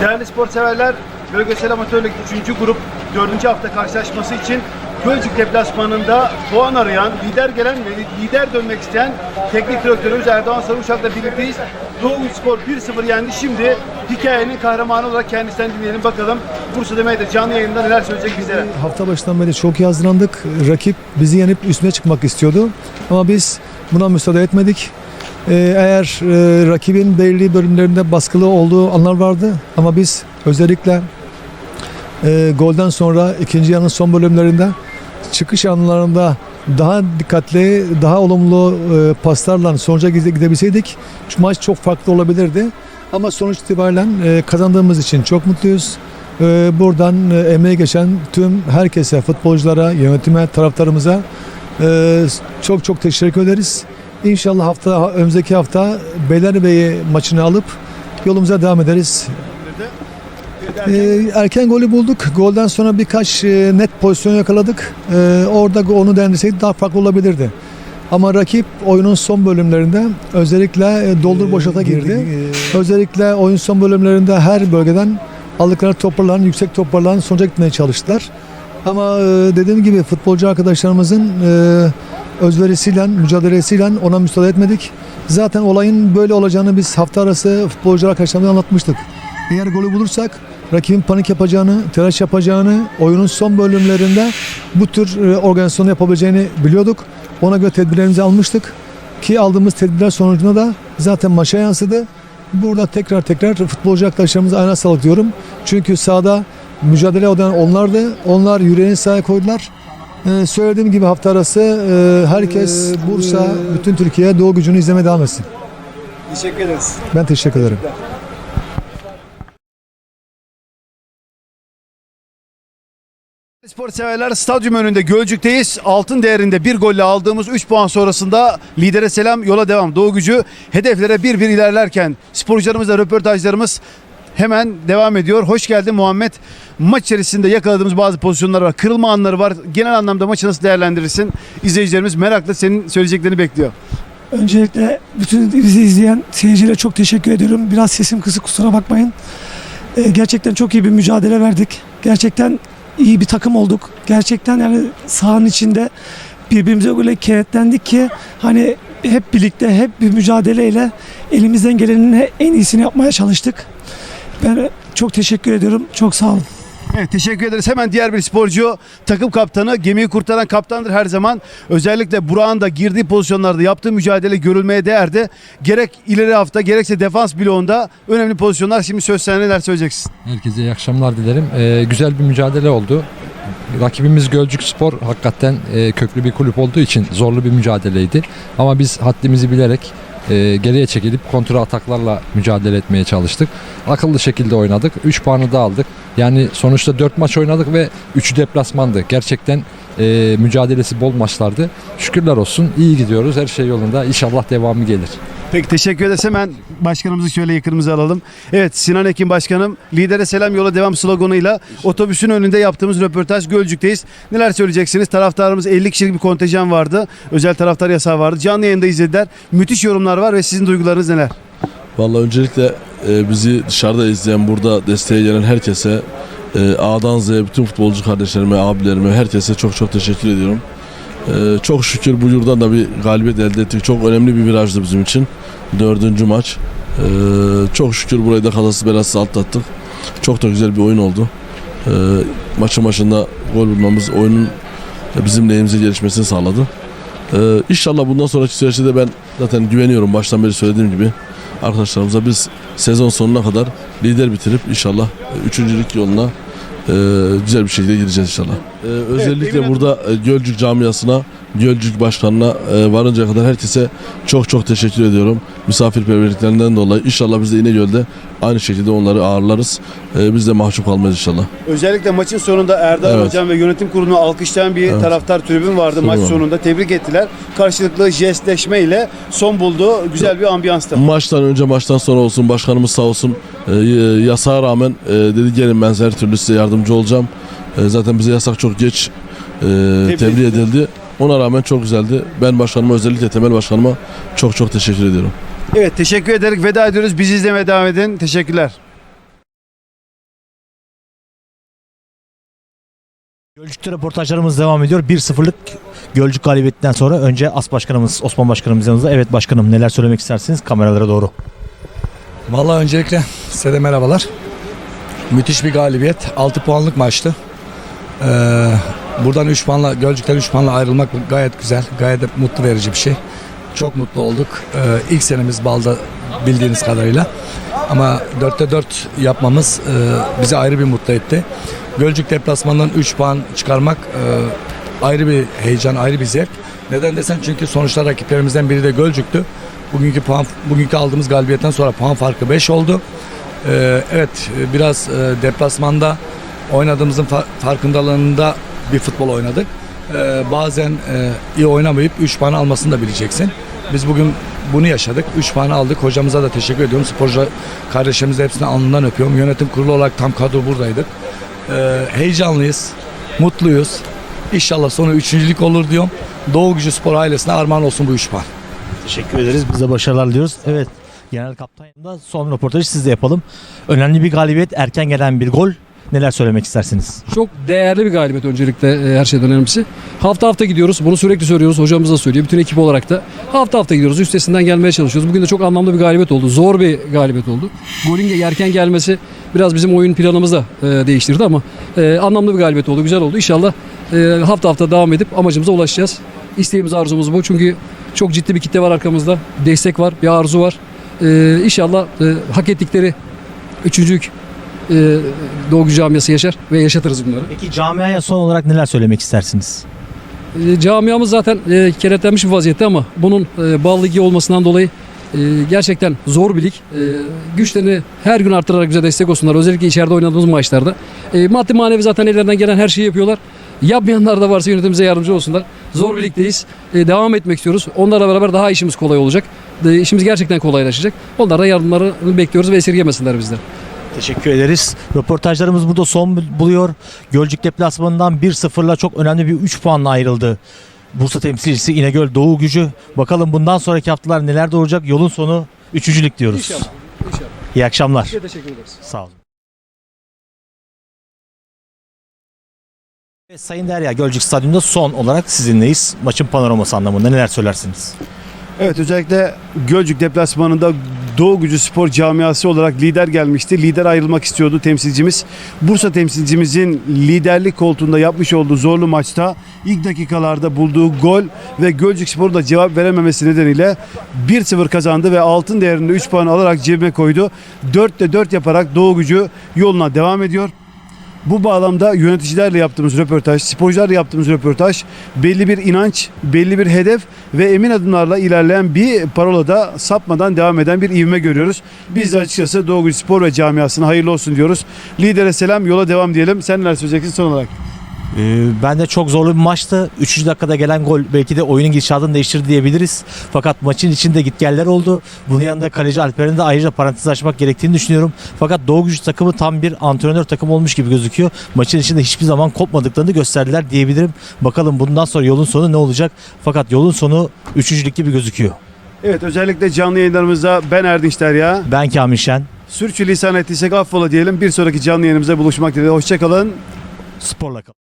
Değerli spor severler, Bölgesel Amatör Lig 3. grup 4. hafta karşılaşması için Gölcük deplasmanında puan arayan, lider gelen ve lider dönmek isteyen teknik direktörümüz Erdoğan Sarıuşak'la birlikteyiz. Doğu Spor 1-0 yendi. Şimdi hikayenin kahramanı olarak kendisinden dinleyelim bakalım. Bursa'da Meyde canlı yayında neler söyleyecek bizlere. Hafta başından beri çok iyi hazırlandık. Rakip bizi yenip üstüne çıkmak istiyordu. Ama biz buna müsaade etmedik. Ee, eğer e, rakibin belirli bölümlerinde baskılı olduğu anlar vardı. Ama biz özellikle e, golden sonra ikinci yarının son bölümlerinde çıkış anlarında daha dikkatli, daha olumlu e, paslarla sonuca gide- gidebilseydik şu maç çok farklı olabilirdi. Ama sonuç itibariyle e, kazandığımız için çok mutluyuz. E, buradan e, emeği geçen tüm herkese, futbolculara, yönetime, taraftarımıza e, çok çok teşekkür ederiz. İnşallah hafta önümüzdeki hafta Beylerbeyi maçını alıp yolumuza devam ederiz. Ee, erken golü bulduk. Golden sonra birkaç e, net pozisyon yakaladık. Ee, orada onu dendirseydik daha farklı olabilirdi. Ama rakip oyunun son bölümlerinde özellikle e, doldur boşata girdi. Özellikle oyun son bölümlerinde her bölgeden aldıkları toplarla, yüksek toplarla sonuca gitmeye çalıştılar. Ama e, dediğim gibi futbolcu arkadaşlarımızın e, özverisiyle, mücadelesiyle ona müsaade etmedik. Zaten olayın böyle olacağını biz hafta arası futbolcu arkadaşlarımıza anlatmıştık. Eğer golü bulursak rakibin panik yapacağını, telaş yapacağını, oyunun son bölümlerinde bu tür e, organizasyonu yapabileceğini biliyorduk. Ona göre tedbirlerimizi almıştık. Ki aldığımız tedbirler sonucunda da zaten maça yansıdı. Burada tekrar tekrar futbolcu arkadaşlarımıza ayna sağlık diyorum. Çünkü sahada mücadele eden onlardı. Onlar yüreğini sahaya koydular. Ee, söylediğim gibi hafta arası e, herkes Bursa, bütün Türkiye Doğu gücünü izlemeye devam etsin. Teşekkür ederiz. Ben teşekkür ederim. Spor severler stadyum önünde Gölcük'teyiz. Altın değerinde bir golle aldığımız 3 puan sonrasında lidere selam yola devam. Doğu gücü hedeflere bir bir ilerlerken sporcularımızla röportajlarımız hemen devam ediyor. Hoş geldin Muhammed. Maç içerisinde yakaladığımız bazı pozisyonlar var. Kırılma anları var. Genel anlamda maçı nasıl değerlendirirsin? İzleyicilerimiz merakla senin söyleyeceklerini bekliyor. Öncelikle bütün bizi izleyen seyircilere çok teşekkür ediyorum. Biraz sesim kısık kusura bakmayın. Ee, gerçekten çok iyi bir mücadele verdik. Gerçekten iyi bir takım olduk. Gerçekten yani sahanın içinde birbirimize öyle kenetlendik ki hani hep birlikte hep bir mücadeleyle elimizden gelenin en iyisini yapmaya çalıştık. Ben çok teşekkür ediyorum. Çok sağ olun. Evet teşekkür ederiz. Hemen diğer bir sporcu takım kaptanı gemiyi kurtaran kaptandır her zaman. Özellikle Burak'ın da girdiği pozisyonlarda yaptığı mücadele görülmeye değerdi. Gerek ileri hafta gerekse defans bloğunda önemli pozisyonlar. Şimdi söz sana neler söyleyeceksin? Herkese iyi akşamlar dilerim. Ee, güzel bir mücadele oldu. Rakibimiz Gölcük Spor hakikaten e, köklü bir kulüp olduğu için zorlu bir mücadeleydi. Ama biz haddimizi bilerek e, geriye çekilip kontra ataklarla mücadele etmeye çalıştık. Akıllı şekilde oynadık. 3 puanı da aldık. Yani sonuçta 4 maç oynadık ve 3'ü deplasmandı. Gerçekten e, mücadelesi bol maçlardı. Şükürler olsun. iyi gidiyoruz. Her şey yolunda. İnşallah devamı gelir. Peki teşekkür ederiz. Hemen başkanımızı şöyle yakınımıza alalım. Evet Sinan Ekin Başkanım lidere selam yola devam sloganıyla otobüsün önünde yaptığımız röportaj Gölcük'teyiz. Neler söyleyeceksiniz? Taraftarımız 50 kişilik bir kontenjan vardı. Özel taraftar yasağı vardı. Canlı yayında izlediler. Müthiş yorumlar var ve sizin duygularınız neler? Vallahi öncelikle e, bizi dışarıda izleyen, burada desteğe gelen herkese, e, A'dan Z'ye bütün futbolcu kardeşlerime, abilerime, herkese çok çok teşekkür ediyorum. E, çok şükür bu yurdan da bir galibiyet elde ettik. Çok önemli bir virajdı bizim için. Dördüncü maç. E, çok şükür burayı da kazasız belasız atlattık. Çok da güzel bir oyun oldu. E, maçın başında gol bulmamız oyunun bizim lehimize gelişmesini sağladı. E, inşallah bundan sonraki süreçte de ben zaten güveniyorum baştan beri söylediğim gibi arkadaşlarımıza biz sezon sonuna kadar lider bitirip inşallah üçüncülük yoluna güzel bir şekilde gireceğiz inşallah. E, özellikle burada e, Gölcük camiasına, Gölcük başkanına e, varıncaya kadar herkese çok çok teşekkür ediyorum. Misafirperverliklerinden dolayı inşallah biz de İnegöl'de aynı şekilde onları ağırlarız. E, biz de mahcup kalmayız inşallah. Özellikle maçın sonunda Erdal Evet. Hocam ve yönetim kurulunu alkışlayan bir Evet. taraftar tribün vardı Tribün maç var. sonunda. Tebrik ettiler. Karşılıklı jestleşme ile son buldu. Güzel bir ambiyanstı. Maçtan önce maçtan sonra olsun başkanımız sağ olsun e, yasağa rağmen e, dedi gelin ben her türlü size yardımcı olacağım. E, zaten bize yasak çok geç e, tebliğ edildi. Ona rağmen çok güzeldi. Ben başkanıma özellikle Temel Başkanıma çok çok teşekkür ediyorum. Evet teşekkür ederek veda ediyoruz. Bizi izlemeye devam edin. Teşekkürler. Gölcük'te reportajlarımız devam ediyor. 1-0'lık Gölcük galibiyetinden sonra önce As Başkanımız, Osman Başkanımız yanınızda. Evet başkanım neler söylemek istersiniz kameralara doğru? Vallahi öncelikle size de merhabalar. Müthiş bir galibiyet. 6 puanlık maçtı. Ee, buradan 3 puanla, Gölcük'ten 3 puanla ayrılmak gayet güzel. Gayet mutlu verici bir şey. Çok mutlu olduk. Ee, ilk senemiz Bal'da bildiğiniz kadarıyla. Ama 4'te 4 yapmamız e, bizi ayrı bir mutlu etti. Gölcük deplasmanından 3 puan çıkarmak e, ayrı bir heyecan, ayrı bir zevk. Neden desen çünkü sonuçta rakiplerimizden biri de Gölcük'tü. Bugünkü puan bugünkü aldığımız galibiyetten sonra puan farkı 5 oldu. Ee, evet biraz e, deplasmanda oynadığımızın fa- farkındalığında bir futbol oynadık. Ee, bazen e, iyi oynamayıp 3 puan almasını da bileceksin. Biz bugün bunu yaşadık. 3 puan aldık. Hocamıza da teşekkür ediyorum. Sporcu kardeşlerimize hepsini alnından öpüyorum. Yönetim kurulu olarak tam kadro buradaydık. Ee, heyecanlıyız. Mutluyuz. İnşallah sonu üçüncülük olur diyorum. Doğu Gücü Spor ailesine armağan olsun bu 3 puan. Teşekkür ederiz. Biz de başarılar diliyoruz. Evet genel kaptan yanında son röportajı siz de yapalım. Önemli bir galibiyet, erken gelen bir gol. Neler söylemek istersiniz? Çok değerli bir galibiyet öncelikle e, her şeyden önemlisi. Hafta hafta gidiyoruz. Bunu sürekli söylüyoruz. Hocamız da söylüyor. Bütün ekip olarak da. Hafta hafta gidiyoruz. Üstesinden gelmeye çalışıyoruz. Bugün de çok anlamlı bir galibiyet oldu. Zor bir galibiyet oldu. Golün erken gelmesi biraz bizim oyun planımızı da e, değiştirdi ama e, anlamlı bir galibiyet oldu. Güzel oldu. İnşallah hafta hafta devam edip amacımıza ulaşacağız. İsteğimiz arzumuz bu. Çünkü çok ciddi bir kitle var arkamızda. Destek var. Bir arzu var. E, inşallah e, hak ettikleri üçüncülük e, Doğu Camiası yaşar ve yaşatırız bunları. Peki camiaya son olarak neler söylemek istersiniz? E, camiamız zaten e, kenetlenmiş bir vaziyette ama bunun e, ligi olmasından dolayı e, gerçekten zor bir lig. E, güçlerini her gün artırarak bize destek olsunlar. Özellikle içeride oynadığımız maçlarda. E, maddi manevi zaten ellerinden gelen her şeyi yapıyorlar. Yapmayanlar da varsa yönetimimize yardımcı olsunlar. Zor bir ligdeyiz. E, devam etmek istiyoruz. Onlarla beraber daha işimiz kolay olacak. E, işimiz gerçekten kolaylaşacak. Onlara yardımlarını bekliyoruz ve esirgemesinler bizden. Teşekkür ederiz. Röportajlarımız burada son buluyor. Gölcük deplasmanından 1-0'la çok önemli bir 3 puanla ayrıldı. Bursa temsilcisi İnegöl Doğu Gücü. Bakalım bundan sonraki haftalar neler doğuracak? Yolun sonu üçüncülük diyoruz. İnşallah. İnşallah. İyi akşamlar. Size teşekkür ederiz. Sağ olun. Evet, Sayın Derya Gölcük Stadyumunda son olarak sizinleyiz. Maçın panoraması anlamında neler söylersiniz? Evet özellikle Gölcük deplasmanında Doğu Gücü Spor Camiası olarak lider gelmişti. Lider ayrılmak istiyordu temsilcimiz. Bursa temsilcimizin liderlik koltuğunda yapmış olduğu zorlu maçta ilk dakikalarda bulduğu gol ve Gölcük Spor'un da cevap verememesi nedeniyle 1-0 kazandı ve altın değerinde 3 puan alarak cebine koydu. 4'te 4 yaparak Doğu Gücü yoluna devam ediyor. Bu bağlamda yöneticilerle yaptığımız röportaj, sporcularla yaptığımız röportaj belli bir inanç, belli bir hedef ve emin adımlarla ilerleyen bir parolada sapmadan devam eden bir ivme görüyoruz. Biz de açıkçası Doğu Spor ve camiasına hayırlı olsun diyoruz. Lidere selam, yola devam diyelim. Sen neler söyleyeceksin son olarak? Ee, ben de çok zorlu bir maçtı. 3. dakikada gelen gol belki de oyunun gidişatını değiştirdi diyebiliriz. Fakat maçın içinde gitgeller oldu. Bunun yanında kaleci Alper'in de ayrıca parantez açmak gerektiğini düşünüyorum. Fakat Doğu Gücü takımı tam bir antrenör takım olmuş gibi gözüküyor. Maçın içinde hiçbir zaman kopmadıklarını gösterdiler diyebilirim. Bakalım bundan sonra yolun sonu ne olacak? Fakat yolun sonu 3. gibi gözüküyor. Evet özellikle canlı yayınlarımızda ben Erdinç Derya. Ben Kamil Şen. Sürçülisan ettiysek affola diyelim. Bir sonraki canlı yayınımızda buluşmak dileğiyle. Hoşçakalın. Sporla kalın.